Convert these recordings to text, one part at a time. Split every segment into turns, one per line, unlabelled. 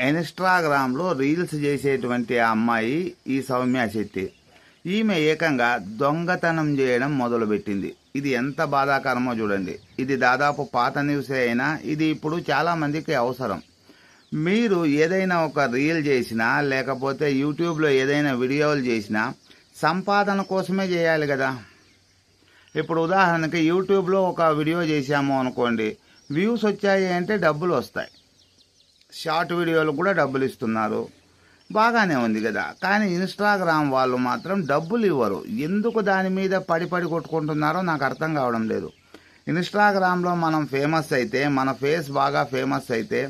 ఇన్స్టాగ్రామ్లో రీల్స్ చేసేటువంటి ఆ అమ్మాయి ఈ సౌమ్య శెట్టి. ఈమె ఏకంగా దొంగతనం చేయడం మొదలుపెట్టింది. ఇది ఎంత బాధాకరమో చూడండి. ఇది దాదాపు పాత న్యూసే అయినా ఇది ఇప్పుడు చాలామందికి అవసరం. మీరు ఏదైనా ఒక రీల్ చేసినా లేకపోతే యూట్యూబ్లో ఏదైనా వీడియోలు చేసినా సంపాదన కోసమే చేయాలి కదా. ఇప్పుడు ఉదాహరణకి యూట్యూబ్లో ఒక వీడియో చేశాము అనుకోండి. వ్యూస్ వచ్చాయి అంటే డబ్బులు వస్తాయి. షార్ట్ వీడియోలు కూడా డబ్బులు ఇస్తున్నారు. బాగానే ఉంది కదా. కానీ ఇన్స్టాగ్రామ్ వాళ్ళు మాత్రం డబ్బులు ఇవ్వరు. ఎందుకు దాని మీద పడి పడి కొట్టుకుంటున్నారో నాకు అర్థం కావడం లేదు. ఇన్స్టాగ్రామ్లో మనం ఫేమస్ అయితే మన ఫేస్ బాగా ఫేమస్ అయితే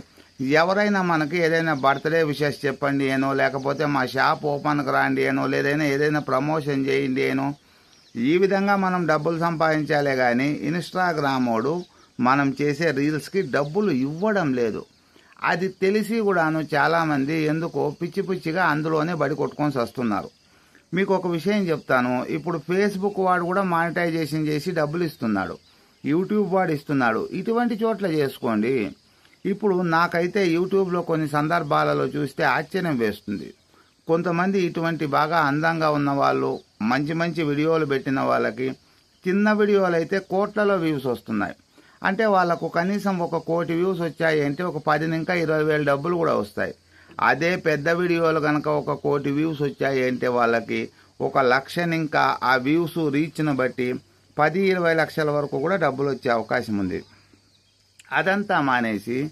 ఎవరైనా మనకి ఏదైనా బర్త్డే విషెస్ చెప్పండి ఏనో లేకపోతే మా షాప్ ఓపెన్కి రాండి ఏనో లేదైనా ఏదైనా ప్రమోషన్ చేయండి ఏనో ఈ విధంగా మనం డబ్బులు సంపాదించాలే కానీ ఇన్స్టాగ్రామోడు మనం చేసే రీల్స్కి డబ్బులు ఇవ్వడం లేదు. అది తెలిసి కూడాను చాలామంది ఎందుకో పిచ్చి పిచ్చిగా అందులోనే బడి కొట్టుకొని వస్తున్నారు మీకు ఒక విషయం చెప్తాను. ఇప్పుడు ఫేస్బుక్ వాడు కూడా మానిటైజేషన్ చేసి డబ్బులు ఇస్తున్నాడు. యూట్యూబ్ వాడు ఇస్తున్నాడు. ఇటువంటి చోట్ల చేసుకోండి. ఇప్పుడు నాకైతే యూట్యూబ్లో కొన్ని సందర్భాలలో చూస్తే ఆశ్చర్యం వేస్తుంది. కొంతమంది ఇటువంటి బాగా అందంగా ఉన్న వాళ్ళు మంచి మంచి వీడియోలు పెట్టిన వాళ్ళకి చిన్న వీడియోలు అయితే కోట్లలో వ్యూస్ వస్తున్నాయి. అంటే వాళ్ళకు కనీసం ఒక కోటి వ్యూస్ వచ్చాయి అంటే ఒక పది ఇంకా ఇరవై వేల డబ్బులు కూడా వస్తాయి. అదే పెద్ద వీడియోలు కనుక ఒక కోటి వ్యూస్ వచ్చాయి అంటే వాళ్ళకి ఒక లక్షనింకా ఆ వ్యూస్ రీచ్ను బట్టి పది ఇరవై లక్షల వరకు కూడా డబ్బులు వచ్చే అవకాశం ఉంది. అదంతా మానేసి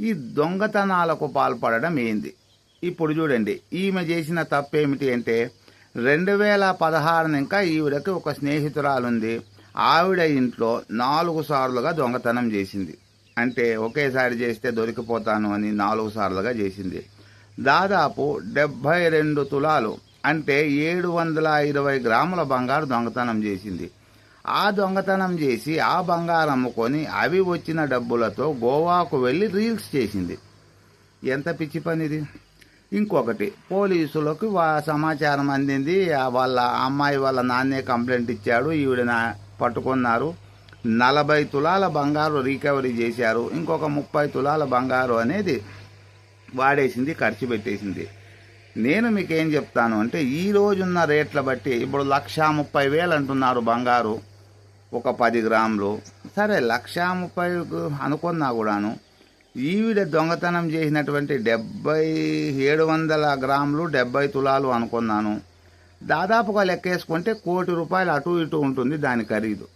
ఈ దొంగతనాలకు పాల్పడడం ఏంది? ఇప్పుడు చూడండి ఈమె చేసిన తప్పేమిటి అంటే రెండు వేల పదహారుని ఇంకా ఈవిడకి ఒక స్నేహితురాలుంది. ఆవిడ ఇంట్లో నాలుగు సార్లుగా దొంగతనం చేసింది. అంటే ఒకేసారి చేస్తే దొరికిపోతాను అని నాలుగు సార్లుగా చేసింది. దాదాపు డెబ్భై రెండు తులాలు అంటే ఏడు వందల ఇరవై గ్రాముల బంగారు దొంగతనం చేసింది. ఆ దొంగతనం చేసి ఆ బంగారం అమ్ముకొని అవి వచ్చిన డబ్బులతో గోవాకు వెళ్ళి రీల్స్ చేసింది. ఎంత పిచ్చి పనిది? ఇంకొకటి పోలీసులకు వా సమాచారం అందింది. వాళ్ళ అమ్మాయి వాళ్ళ నాన్నే కంప్లైంట్ ఇచ్చాడు. ఈవిడ నా పట్టుకున్నారు. నలభై తులాల బంగారు రికవరీ చేశారు. ఇంకొక ముప్పై తులాల బంగారు అనేది వాడేసింది ఖర్చు పెట్టేసింది. నేను మీకేం చెప్తాను అంటే ఈ రోజున్న రేట్ల బట్టి ఇప్పుడు లక్షా ముప్పై వేలు అంటున్నారు బంగారు. ఒక పది గ్రాములు. సరే లక్షా ముప్పై అనుకున్నా కూడాను ఈవిడ దొంగతనం చేసినటువంటి డెబ్బై ఏడు వందల గ్రాములు డెబ్బై తులాలు అనుకున్నాను. దాదాపుగా లెక్కేసుకుంటే కోటి రూపాయలు అటు ఇటు ఉంటుంది దాని ఖరీదు.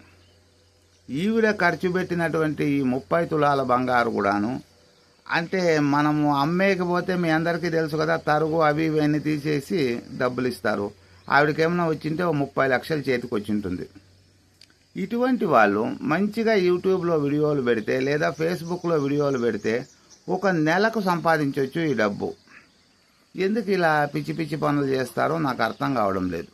ఈవిడ ఖర్చు పెట్టినటువంటి ఈ ముప్పై తులాల బంగారు కూడాను అంటే మనము అమ్మేకపోతే మీ అందరికీ తెలుసు కదా తరుగు అవి ఇవన్నీ తీసేసి డబ్బులు ఇస్తారు ఆవిడకేమైనా వచ్చింటే ఓ ముప్పై లక్షలు చేతికి వచ్చింటుంది ఇటువంటి వాళ్ళు మంచిగా యూట్యూబ్లో వీడియోలు పెడితే లేదా ఫేస్బుక్లో వీడియోలు పెడితే ఒక నెలకు సంపాదించవచ్చు ఈ డబ్బు. ఎందుకు ఇలా పిచ్చి పిచ్చి పనులు చేస్తారో నాకు అర్థం కావడం లేదు.